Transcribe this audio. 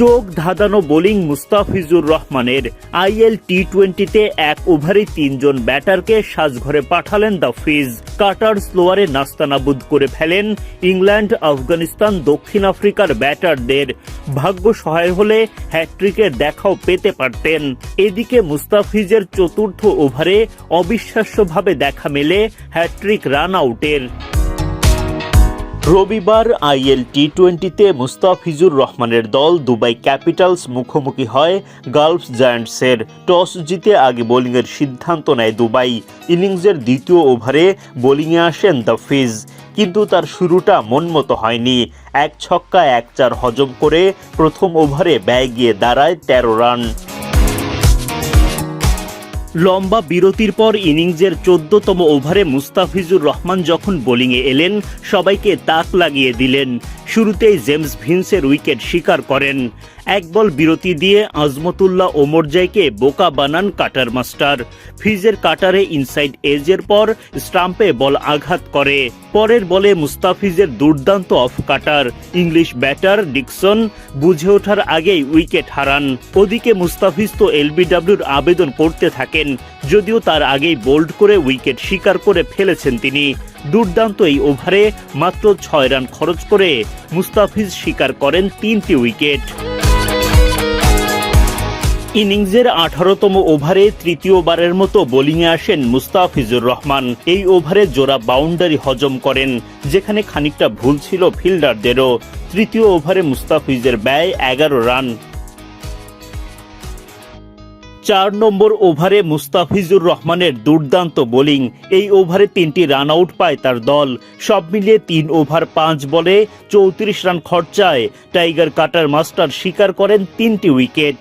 চোখ ধাঁধানো বোলিং মুস্তাফিজুর রহমানের আইএল টি টোয়েন্টিতে এক ওভারে তিনজন ব্যাটারকে সাজঘরে পাঠালেন দ্য ফিজ। কাটার স্লোয়ারে নাস্তানাবুদ করে ফেলেন ইংল্যান্ড, আফগানিস্তান, দক্ষিণ আফ্রিকার ব্যাটারদের। ভাগ্য সহায় হলে হ্যাট্রিকের দেখাও পেতে পারতেন। এদিকে মুস্তাফিজের চতুর্থ ওভারে অবিশ্বাস্যভাবে দেখা মেলে হ্যাট্রিক রান আউটের। রবিবার আইএল টি টোয়েন্টিতে মুস্তাফিজুর রহমানের দল দুবাই ক্যাপিটালস মুখোমুখি হয় গালফ জায়ান্টসের। টস জিতে আগে বোলিংয়ের সিদ্ধান্ত নেয় দুবাই। ইনিংসের দ্বিতীয় ওভারে বোলিংয়ে আসেন দ্য ফিজ কিন্তু তার শুরুটা মনমতো হয়নি। এক ছক্কা এক চার হজম করে প্রথম ওভারে ব্যয় গিয়ে দাঁড়ায় তেরো রান। লম্বা বিরতির পর ইনিংসের চোদ্দতম ওভারে মুস্তাফিজুর রহমান যখন বোলিংয়ে এলেন, সবাইকে তাক লাগিয়ে দিলেন। শুরুতেই জেমস ভিন্সের উইকেট শিকার করেন। এক বল বিরতি দিয়ে আজমতুল্লাহ ওমরজাইকে বোকা বানান কাটার মাস্টার। ফিজের কাটারে ইনসাইড এজের পর স্টাম্পে বল আঘাত করে। পরের বলে মুস্তাফিজের দুর্দান্ত off cutter. English batter Dickson বুঝে ওঠার আগেই উইকেট হারান। ওদিকে মুস্তাফিজ তো এলবিডব্লিউর আবেদন করতে থাকেন। যদিও তার আগেই বোল্ড করে উইকেট শিকার করে ফেলেছেন তিনি, দুর্দান্ত এই ওভারে মাত্র ছয় রান খরচ করে মুস্তাফিজ শিকার করেন তিনটি উইকেট। ইনিংসের আঠারোতম ওভারে তৃতীয়বারের মতো বোলিংয়ে আসেন মুস্তাফিজুর রহমান। এই ওভারে জোড়া বাউন্ডারি হজম করেন, যেখানে খানিকটা ভুল ছিল ফিল্ডারদেরও। তৃতীয় ওভারে মুস্তাফিজের ব্যয় এগারো রান। চার নম্বর ওভারে মুস্তাফিজুর রহমানের দুর্দান্ত বোলিং। এই ওভারে তিনটি রান আউট পায় তার দল। সব মিলিয়ে তিন ওভার পাঁচ বলে চৌত্রিশ রান খরচায়। টাইগার কাটার মাস্টার শিকার করেন তিনটি উইকেট।